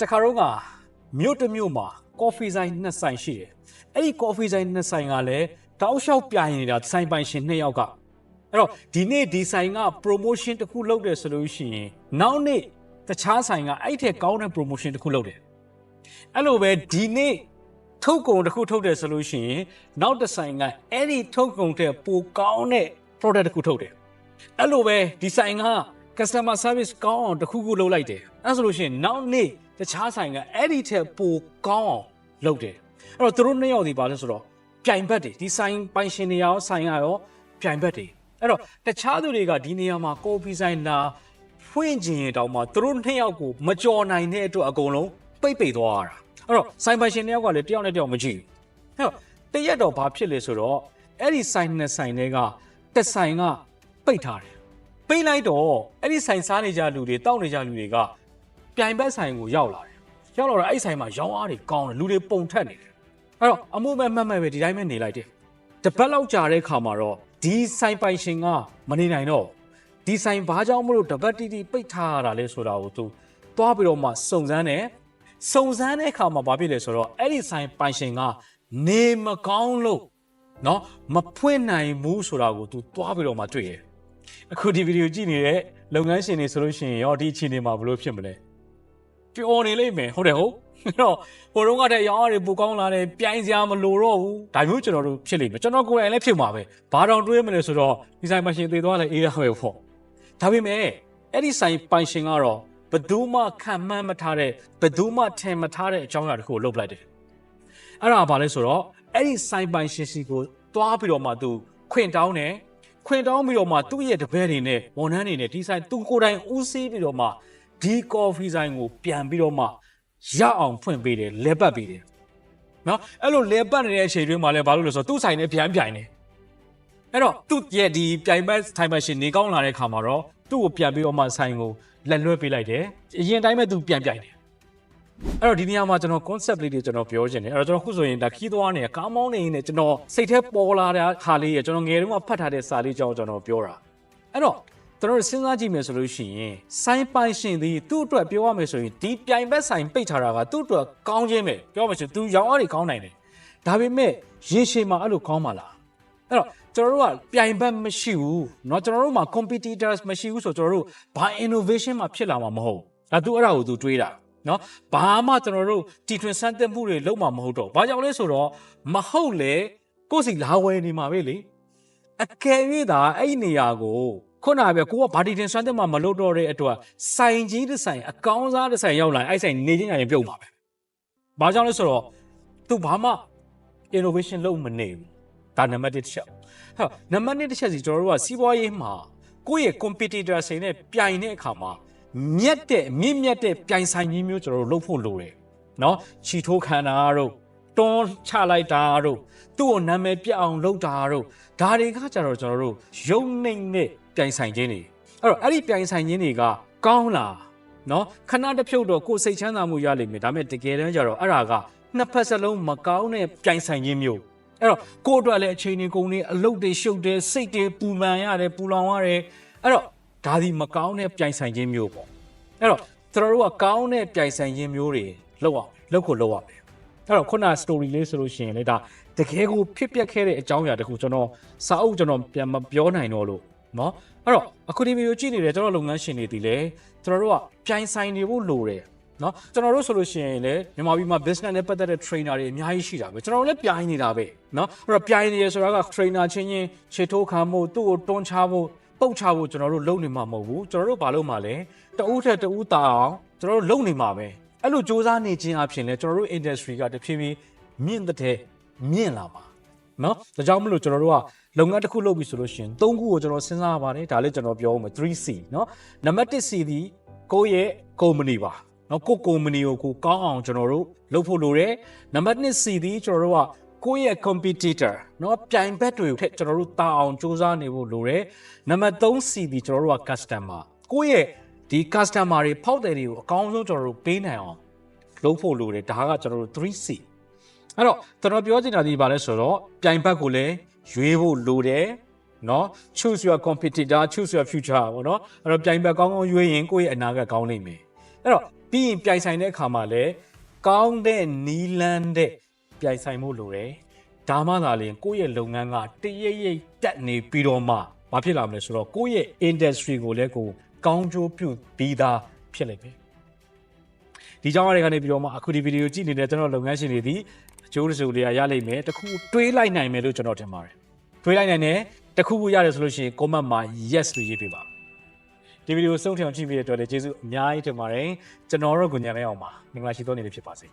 တခါတော့ကမြို့တစ်မြို့မှာ ကော်ဖီဆိုင်နှစ်ဆိုင်ရှိတယ်အဲ့ဒီကော်ဖီဆိုင်နှစ်ဆိုင်ကလည်းတောက်လျှောက်ပြိုင်နေတာဆိုင်ပိုင်ရှင်နှစ်ယောက်ကအဲ့တော့ဒီနေ့ဒီဆိုင်က promotion တစ်ခုလုပ်တယ်ဆိုလို့ရှိရင်နောက်နေ့တခြားဆိုင်ကအဲ့ထက်ကောင်းတဲ့ promotion တစ်ခုလုပ်တယ်အဲ့လိုပဲဒီနေ့ထုတ်ကုန်တစ်ခုထုတ်တယ်ဆိုလို့ရှိရင်နောက်တစ်ဆိုင်ကအဲ့ဒီထုတ်ကုန်တဲ့ပိုကောင်းတဲ့ product တစ်ခုထုတ်တယ်အဲ့လိုပဲဒီဆိုင်က customer service ကောင်းအောင်တစ်ခုခုလုပ်လိုက်တယ်အဲ့ဆိုလို့ရှိရင်နောက်နေ့တခြားဆိုင်ကအဲ့ဒီထက်ပိုကောင်းအောင်လုပ်တယ်အဲ့တော့သူတို့နှစ်ယောက်ဒီပါလဲဆိုတော့ပြိုင်ဘက်တွေဒီဆိုင်ပိုင်ရှင်တွေရောဆိုင်ရရောပြိုင်ဘက်တွေအဲ့တော့တခြားသူတွေကဒီနေရာမှာကော်ဖီဆိုင်လာဖွင့်ကျင်ရင်တောင်မှသူတို့နှစ်ယောက်ကိုမကြော်နိုင်တဲ့အတွက်အကုန်လုံးပိတ်ပိတ်သွားရတာအဲ့တော့ဆိုင်ပိုင်ရှင်နှစ်ယောက်ကလည်းတယောက်နဲ့တယောက်မကြည့်ဘူးအဲ့တော့တရက်တော့ဘာဖြစ်လဲဆိုတော့အဲ့ဒီဆိုင်နှစ်ဆိုင်တွေကတစ်ဆိုင်ကပိတ်ထားတယ် ပိတ်လိုက်တော့အဲ့ဒီဆိုင်စားနေကြလူတွေတောက်နေကြလူတွေကပြိုင်ဘက်ဆိုင်ကိုရောက်လာတယ်။ရောက်လာတော့အဲ့ဒီဆိုင်မှာရောင်းအားတွေကောင်းတယ်လူတွေပုံထက်နေတယ်။အဲ့တော့အမှုမဲ့မှတ်မဲ့ပဲဒီတိုင်းပဲနေလိုက်တယ်။တစ်ပတ်လောက်ကြာတဲ့ခါမှာတော့ဒီဆိုင်ပိုင်ရှင်ကမနေနိုင်တော့ဘူးဒီဆိုင်ဘာကြောင့်မလို့တပတ်တီတီပိတ်ထားရတာလဲဆိုတာကိုသူသွားပြီးတော့မှစုံစမ်းတယ်။စုံစမ်းတဲ့အခါမှာဘာဖြစ်လဲဆိုတော့အဲ့ဒီဆိုင်ပိုင်ရှင်ကနေမကောင်းလို့နော်မဖွင့်နိုင်ဘူးဆိုတာကိုသူသွားပြီးတော့မှတွေ့တယ်။ အခုဒီဗီဒီယိုကြည့်နေတဲ့လုပ်ငန်းရှင်တွေဆိုလို့ရှိရင်ရောဒီအခြေအနေမှာဘယ်လိုဖြစ်မလဲပျော်နေလိမ့်မယ်ဟုတ်တယ်ဟုတ်အဲ့တော့ဟိုတုန်းကတည်းကရောင်းရည်ပူကောင်းလာတယ်ပြိုင်စရာမလိုတော့ဘူးဒါမျိုးကျွန်တော်တို့ဖြစ်လိမ့်မယ်ကျွန်တော်ကိုယ်တိုင်လည်းဖြစ်မှာပဲဘာတောင်တွေးမလဲဆိုတော့ဒီဆိုင်မရှင်သေးသွားလဲအေးရပဲပေါ့ဒါပေမဲ့အဲ့ဒီဆိုင်ပိုင်ရှင်ကတော့ဘယ်သူမှခံမှန်းမထားတဲ့ဘယ်သူမှထင်မထားတဲ့အကြောင်းအရာတစ်ခုကိုလုပ်လိုက်တယ်အဲ့ဒါဘာလဲဆိုတော့အဲ့ဒီဆိုင်ပိုင်ရှင်စီကိုသွားပြီးတော့မှသူခွင့်တောင်းတယ် ခွင်တောင်းပြီးတော့မှသူ့ရဲ့တပည့်တွေနဲ့ဝန်ထမ်းတွေနဲ့ဒီဆိုင်သူကိုယ်တိုင်ဦးစီးပြီးတော့မှဒီကော်ဖီဆိုင်ကိုပြန်ပြီးတော့မှရအောင်ဖွင့်ပေးတယ်လဲပတ်ပေးတယ်နော်အဲ့လိုလဲပတ်နေတဲ့အချိန်တွင်းမှာလဲဘာလို့လဲဆိုတော့သူ့ဆိုင်နဲ့ပြန်ပြိုင်နေအဲ့တော့သူ့ရဲ့ဒီပြိုင်ဘက်ထိုင်ဘက်ရှင်နေကောင်းလာတဲ့ခါမှာတော့သူ့ကိုပြန်ပြီးတော့မှဆိုင်ကိုလက်လွှဲပေးလိုက်တယ်အရင်တိုင်းပဲသူပြန်ပြိုင်တယ် အဲ့တော့ဒီနေရာမှာကျွန်တော် concept လေးတွေကျွန်တော်ပြောချင်တယ်အဲ့တော့ကျွန်တော်ခုဆိုရင်ဒါခီးသွားနေကားမောင်းနေနေကျွန်တော်စိတ်ထဲပေါ်လာတဲ့ခါလေးရကျွန်တော်ငယ်တုန်းကဖတ်ထားတဲ့စာလေးကြောင့်ကျွန်တော်ပြောတာအဲ့တော့ကျွန်တော်စဉ်းစားကြည့်မယ်ဆိုလို့ရှိရင်စိုင်းပိုင်ရှင်ဒီသူ့အတွက်ပြောရမယ်ဆိုရင်ဒီပြိုင်ဘက်ဆိုင်ပိတ်ထားတာကသူ့အတွက်ကောင်းခြင်းပဲပြောမယ်ဆိုရင်သူရောင်းအားတွေကောင်းနိုင်တယ်ဒါပေမဲ့ရေရှည်မှာအဲ့လိုကောင်းပါလားအဲ့တော့ကျွန်တော်တို့ကပြိုင်ဘက်မရှိဘူးเนาะကျွန်တော်တို့မှာ competitors မရှိဘူးဆိုတော့ကျွန်တော်တို့ဘာ innovation မှာဖြစ်လာမှာမဟုတ်ဘူးဒါသူအဲ့ဒါကိုသူတွေးတာ နော်ဘာမှကျွန်တော်တို့တီထွင်ဆန်းသစ်မှုတွေလုပ်မှာမဟုတ်တော့ဘာကြောင့်လဲဆိုတော့မဟုတ်လေကိုယ်စီလာဝယ်နေမှာပဲလေအကယ်၍သာအဲ့နေရာကိုခုနကပဲကိုကဘာတီထွင်ဆန်းသစ်မှာမလုပ်တော့တဲ့အတွက်ဆိုင်ကြီးတစ်ဆိုင်အကောင်းစားတစ်ဆိုင်ရောက်လာအဲ့ဆိုင်နေချင်းရင်ပြုတ်မှာပဲဘာကြောင့်လဲဆိုတော့သူဘာမှ innovation လုပ်မနေဘူးဒါနံပါတ်1တစ်ချက်ဟာနံပါတ်2တစ်ချက်စီကျွန်တော်တို့ကစီးပွားရေးမှာကိုယ့်ရဲ့ competitor ဆိုင်နဲ့ပြိုင်တဲ့အခါမှာ မြက်တဲ့မြင့်မြတ်တဲ့ပြိုင်ဆိုင်ကြီးမျိုးကျွန်တော်တို့လုပ်ဖို့လိုတယ်နော်ချီထိုးခံတာတို့တွန်းချလိုက်တာတို့သူ့ကိုနာမည်ပြအောင်လုပ်တာတို့ဒါတွေကကြတော့ကျွန်တော်တို့ယုံနေတဲ့ပြိုင်ဆိုင်ခြင်းတွေအဲ့တော့အဲ့ဒီပြိုင်ဆိုင်ခြင်းတွေကကောင်းလားနော်ခဏတစ်ဖြုတ်တော့ကိုယ်စိတ်ချမ်းသာမှုရလိမ့်မယ်ဒါပေမဲ့တကယ်တမ်းကျတော့အဲ့ဒါကနှစ်ဖက်စလုံးမကောင်းတဲ့ပြိုင်ဆိုင်ခြင်းမျိုးအဲ့တော့ကိုယ့်အတွက်လည်းအချိန်တွေကုန်နေအလုပ်တွေရှုပ်တယ်စိတ်တွေပူပန်ရတယ်ပူလောင်ရတယ်အဲ့တော့ ဒါဒီမကောင်းတဲ့ပြိုင်ဆိုင်ခြင်းမျိုးပေါ့အဲ့တော့ကျွန်တော်တို့ကကောင်းတဲ့ပြိုင်ဆိုင်ခြင်းမျိုးတွေလုပ်အောင်လုပ်ဖို့လုပ်ရမယ်အဲ့တော့ခုန story လေးဆိုလို့ရှိရင်လေဒါတကယ်ကိုဖြစ်ပျက်ခဲ့တဲ့အကြောင်းအရာတခုကျွန်တော်စာအုပ်ကျွန်တော်ပြန်မပြောနိုင်တော့လို့เนาะအဲ့တော့အခုဒီဗီဒီယိုကြည့်နေတဲ့ကျွန်တော်လုပ်ငန်းရှင်တွေဒီလေကျွန်တော်တို့ကပြိုင်ဆိုင်နေဖို့လိုတယ်เนาะကျွန်တော်တို့ဆိုလို့ရှိရင်လေမြန်မာပြည်မှာ business နဲ့ပတ်သက်တဲ့ trainer တွေအများကြီးရှိတာပဲကျွန်တော်တို့လည်းပြိုင်နေတာပဲเนาะအဲ့တော့ပြိုင်နေရဆိုတာက trainer ချင်းချင်းခြေထိုးခံဖို့သူ့ကိုတွန်းချဖို့ ပုတ်ချဖို့ကျွန်တော်တို့လုပ်နေမှာမဟုတ်ဘူးကျွန်တော်တို့ဘာလုပ်မှာလဲတဦးထက်တဦးတာအောင်ကျွန်တော်တို့လုပ်နေမှာပဲအဲ့လိုစ조사နေခြင်းအပြင်လဲကျွန်တော်တို့ industry ကတဖြည်းဖြည်းမြင့်တဲ့မြင့်လာမှာနော်ဒါကြောင့်မလို့ကျွန်တော်တို့ကလုပ်ငန်းတစ်ခုလုပ်ပြီဆိုလို့ရှိရင်၃ခုကိုကျွန်တော်စဉ်းစားရပါတယ်ဒါလည်းကျွန်တော်ပြောဦးမယ် 3C နော်နံပါတ် 1 C ဒီကိုယ့်ရဲ့ company ပါနော်ကိုယ့် company ကိုကိုကောင်းအောင်ကျွန်တော်တို့လုပ်ဖို့လိုတယ်နံပါတ် 2 C ဒီကျွန်တော်တို့က ကိုယ့်ရဲ့ competitor နော်ပြိုင်ဘက်တွေကိုထက်ကျွန်တော်တို့တာအောင်စူးစမ်းနေဖို့လိုတယ်နံပါတ်3 C ဒီကျွန်တော်တို့က customer ကိုယ့်ရဲ့ဒီ customer တွေဖောက်တယ်တွေကိုအကောင်းဆုံးကျွန်တော်တို့ပေးနိုင်အောင်လုပ်ဖို့လိုတယ်ဒါကကျွန်တော်တို့ 3C အဲ့တော့ကျွန်တော်ပြောချင်တာဒီပါလဲဆိုတော့ပြိုင်ဘက်ကိုလည်းရွေးဖို့လိုတယ်နော် choose your competitor choose your future ပေါ့နော်အဲ့တော့ပြိုင်ဘက်ကောင်းကောင်းရွေးရင်ကိုယ့်ရဲ့အနာဂတ်ကောင်းလိမ့်မယ်အဲ့တော့ပြီးရင်ပြိုင်ဆိုင်တဲ့အခါမှာလည်းကောင်းတဲ့နီလန်းတဲ့ ပြိုင်ဆိုင်မှုလိုတယ်ဒါမှသာလျှင်ကိုယ့်ရဲ့လုပ်ငန်းကတရိပ်ရိပ်တက်နေပြီးတော့မှဘာဖြစ်လာမလဲဆိုတော့ကိုယ့်ရဲ့ industry ကိုလည်းကိုကောင်းကျိုးပြုပြီးသားဖြစ်လိမ့်မယ်ဒီကြောင့်အရာတွေကနေပြီးတော့မှအခုဒီဗီဒီယိုကြည့်နေတဲ့ကျွန်တော်လုပ်ငန်းရှင်တွေဒီအကျိုးတစုလေးရလိမ့်မယ်တခုတွေးလိုက်နိုင်မယ်လို့ကျွန်တော်ထင်ပါတယ်တွေးလိုက်နိုင်တယ်တခုခုရတယ်ဆိုလို့ရှိရင် comment မှာ yes လို့ရေးပေးပါဒီဗီဒီယိုဆုံးထအောင်ကြည့်ပြီးတဲ့အတွက်လည်းကျေးဇူးအများကြီးတင်ပါတယ်ကျွန်တော်တို့ကိုညံနေအောင်ပါမင်္ဂလာရှိသောနေ့လေးဖြစ်ပါစေ